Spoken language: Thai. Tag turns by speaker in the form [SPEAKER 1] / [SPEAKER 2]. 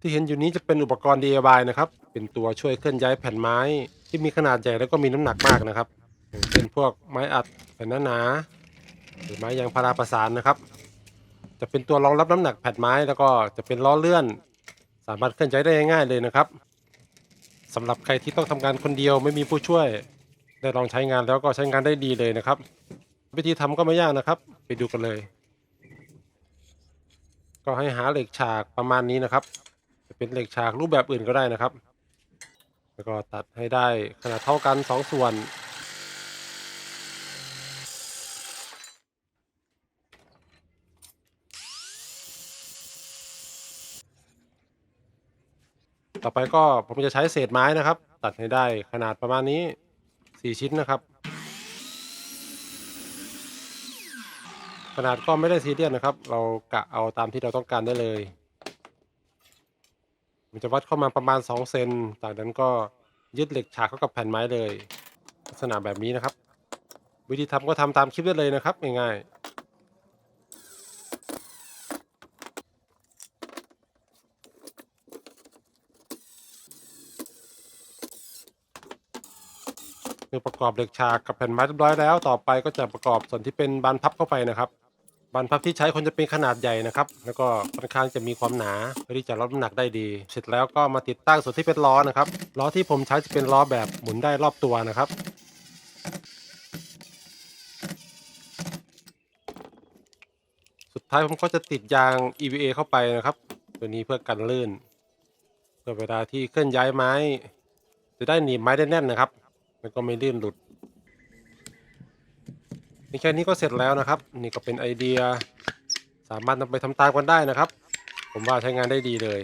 [SPEAKER 1] ที่เห็นอยู่นี้จะเป็นอุปกรณ์ DIY นะครับ เป็นตัวช่วยเคลื่อนย้ายแผ่นไม้ ที่มีขนาดใหญ่แล้วก็มีน้ำหนักมากนะครับอย่างเช่นพวกไม้อัดแผ่นหนาๆหรือไม้ยางพาราประสานนะครับ จะเป็นตัวรองรับน้ำหนักแผ่นไม้แล้วก็จะเป็นล้อเลื่อน สามารถเคลื่อนย้ายได้ง่ายๆเลยนะครับสำหรับใครที่ต้องทำงานคนเดียวไม่มีผู้ช่วย ได้ลองใช้งานแล้วก็ใช้งานได้ดีเลยนะครับ วิธีทำก็ไม่ยากนะครับ ไปดูกันเลย ก็ให้หาเหล็กฉากประมาณนี้นะครับ เป็นเหล็กฉากรูปแบบอื่นก็ได้นะครับ แล้วก็ตัดให้ได้ขนาดเท่ากันสองส่วน ต่อไปก็ผมจะใช้เศษไม้นะครับ ตัดให้ได้ขนาดประมาณนี้สี่ชิ้นนะครับ ขนาดก็ไม่ได้ซีเรียสนะครับ เรากะเอาตามที่เราต้องการได้เลย มันจะวัดเข้ามาประมาณ 2 เซน จากนั้นก็ยึดเหล็กฉากเข้ากับแผ่นไม้เลย ลักษณะแบบนี้นะครับ วิธีทำก็ทำตามคลิปได้เลยนะครับง่ายๆเมื่อประกอบเหล็กฉากกับแผ่นไม้เรียบร้อยแล้ว ต่อไปก็จะประกอบส่วนที่เป็นบานพับเข้าไปนะครับ บานพับที่ใช้ควรจะเป็นขนาดใหญ่นะครับ แล้วก็ค่อนข้างจะมีความหนาเพื่อที่จะรับน้ำหนักได้ดี เสร็จแล้วก็มาติดตั้งส่วนที่เป็นล้อนะครับล้อที่ผมใช้จะเป็นล้อแบบหมุนได้รอบตัวนะครับสุดท้ายผมก็จะติดยาง EVA เข้าไปนะครับ ตัวนี้เพื่อกันลื่นเพื่อเวลาที่เคลื่อนย้ายไม้ จะได้หนีบไม้ได้แน่นนะครับ แล้วก็ไม่ลื่นหลุด แค่นี้ก็เสร็จแล้วนะครับ นี่ก็เป็นไอเดีย สามารถนำไปทำตามกันได้นะครับ ผมว่าใช้งานได้ดีเลย